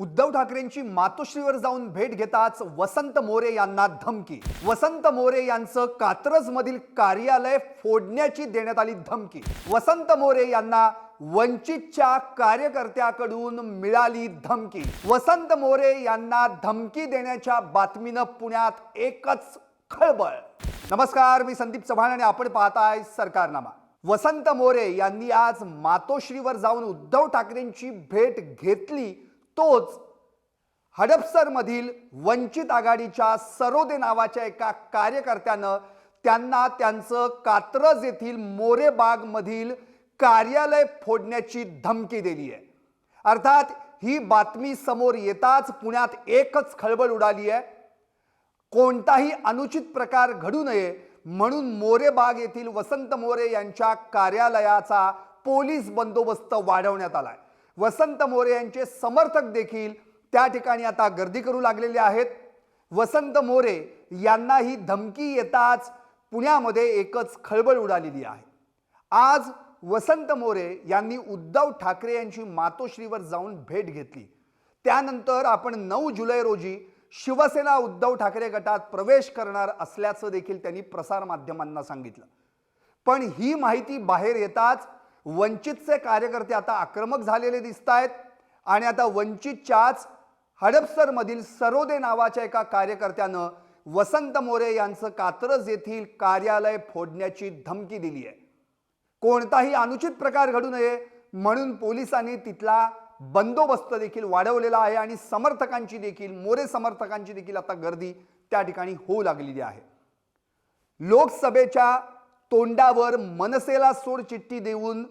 उद्धव ठाकरेंची मातोश्रीवर जाऊन भेट घेताच वसंत मोरे यांना धमकी. वसंत मोरे यांचं कात्रज मधील कार्यालय फोडण्याची देण्यात आली धमकी. वसंत मोरे यांना वंचितच्या कार्यकर्त्याकडून मिळाली धमकी. वसंत मोरे यांना धमकी देण्याच्या बातमीनं पुण्यात एकच खळबळ. नमस्कार मी संदीप चव्हाण आणि आपण पाहताय सरकारनामा. वसंत मोरे यांनी आज मातोश्रीवर जाऊन उद्धव ठाकरेंची भेट घेतली. तोच हडपसरमधील वंचित आघाडीच्या सरोदे नावाच्या एका कार्यकर्त्यानं त्यांना त्यांचं कात्रज येथील मोरेबागमधील कार्यालय फोडण्याची धमकी दिली आहे. अर्थात ही बातमी समोर येताच पुण्यात एकच खळबळ उडाली आहे. कोणताही अनुचित प्रकार घडू नये म्हणून मोरेबाग येथील वसंत मोरे यांच्या कार्यालयाचा पोलीस बंदोबस्त वाढवण्यात आलाय. वसंत मोरे यांचे समर्थक देखील त्या ठिकाणी आता गर्दी करू लागलेले आहेत. वसंत मोरे यांना ही धमकी येताच पुण्यामध्ये एकच खळबळ उडालेली आहे. आज वसंत मोरे यांनी उद्धव ठाकरे यांची मातोश्रीवर जाऊन भेट घेतली. त्यानंतर आपण नऊ जुलै रोजी शिवसेना उद्धव ठाकरे गटात प्रवेश करणार असल्याचं देखील त्यांनी प्रसारमाध्यमांना सांगितलं. पण ही माहिती बाहेर येताच वंचितचे कार्यकर्ते आता आक्रमक झालेले दिसत आहेत आणि आता वंचितच्याच हडपसरमधील सरोदे नावाच्या एका कार्यकर्त्यानं वसंत मोरे यांचं कात्रज येथील कार्यालय फोडण्याची धमकी दिली आहे. कोणताही अनुचित प्रकार घडू नये म्हणून पोलिसांनी तिथला बंदोबस्त देखील वाढवलेला आहे आणि समर्थकांची देखील मोरे समर्थकांची देखील आता गर्दी त्या ठिकाणी होऊ लागलेली आहे. लोकसभेच्या तोंडावर मनसेला सोड चिठ्ठी देऊन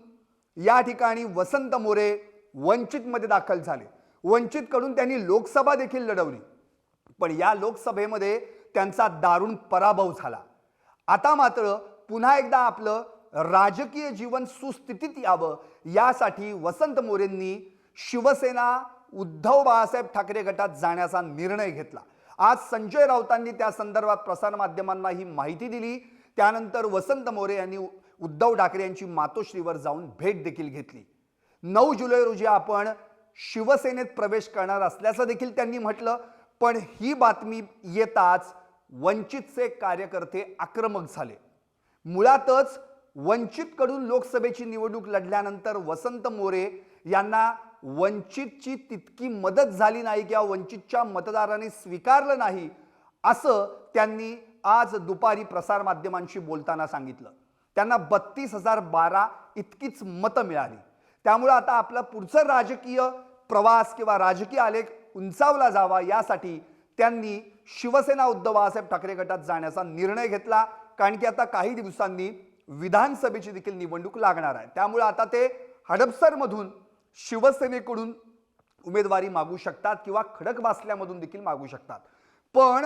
या ठिकाणी वसंत मोरे वंचितमध्ये दाखल झाले. वंचितकडून त्यांनी लोकसभा देखील लढवली. पण या लोकसभेमध्ये त्यांचा दारुण पराभव झाला. आता मात्र पुन्हा एकदा आपलं राजकीय जीवन सुस्थितीत यावं यासाठी वसंत मोरेंनी शिवसेना उद्धव बाळासाहेब ठाकरे गटात जाण्याचा निर्णय घेतला. आज संजय राऊतांनी त्या संदर्भात प्रसारमाध्यमांना ही माहिती दिली. त्यानंतर वसंत मोरे यांनी उद्धव ठाकरे यांची मातोश्रीवर जाऊन भेट देखील घेतली. नऊ जुलै रोजी आपण शिवसेनेत प्रवेश करणार असल्याचं देखील त्यांनी म्हटलं पण ही बातमी येताच वंचितचे कार्यकर्ते आक्रमक झाले. मुळातच वंचितकडून लोकसभेची निवडणूक लढल्यानंतर वसंत मोरे यांना वंचितची तितकी मदत झाली नाही किंवा वंचितच्या मतदारांनी स्वीकारलं नाही असं त्यांनी आज दुपारी प्रसारमाध्यमांशी बोलताना सांगितलं. त्यांना बत्तीस हजार बारा इतकीच मतं मिळाली. त्यामुळं आता आपला पुढचं राजकीय प्रवास किंवा राजकीय आलेख उंचावला जावा यासाठी त्यांनी शिवसेना उद्धव बाळासाहेब ठाकरे गटात जाण्याचा निर्णय घेतला. कारण की आता काही दिवसांनी विधानसभेची देखील निवडणूक लागणार आहे. त्यामुळे आता ते हडपसरमधून शिवसेनेकडून उमेदवारी मागू शकतात किंवा खडकवासल्यामधून देखील मागू शकतात. पण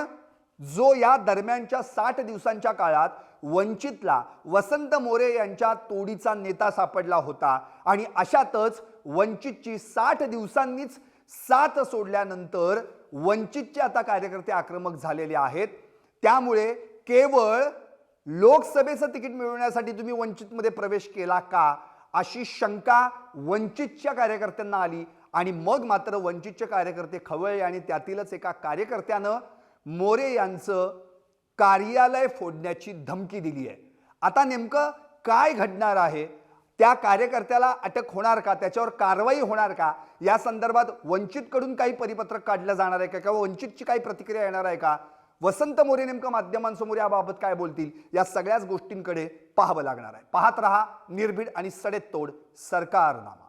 जो या दरम्यानच्या साठ दिवसांच्या काळात वंचितला वसंत मोरे यांच्या तोडीचा नेता सापडला होता. आणि अशातच वंचितची साठ दिवसांनीच साथ सोडल्यानंतर वंचितचे आता कार्यकर्ते आक्रमक झालेले आहेत. त्यामुळे केवळ लोकसभेचं तिकीट मिळवण्यासाठी तुम्ही वंचितमध्ये प्रवेश केला का? अशी शंका वंचितच्या कार्यकर्त्यांना आली. आणि मग मात्र वंचितचे कार्यकर्ते खवळले आणि त्यातीलच एका कार्यकर्त्यानं मोरे यांचं कार्यालय फोडण्याची धमकी दिली आहे. आता नेमकं काय घडणार आहे? त्या कार्यकर्त्याला अटक होणार का? त्याच्यावर कारवाई होणार का? या संदर्भात वंचितकडून काही परिपत्रक काढलं जाणार आहे का? किंवा वंचितची काही प्रतिक्रिया येणार आहे का? वसंत मोरे नेमकं माध्यमांसमोर याबाबत काय बोलतील? या सगळ्याच गोष्टींकडे पाहावं लागणार आहे. पाहत रहा निर्भीड आणि सडेतोड सरकारनामा.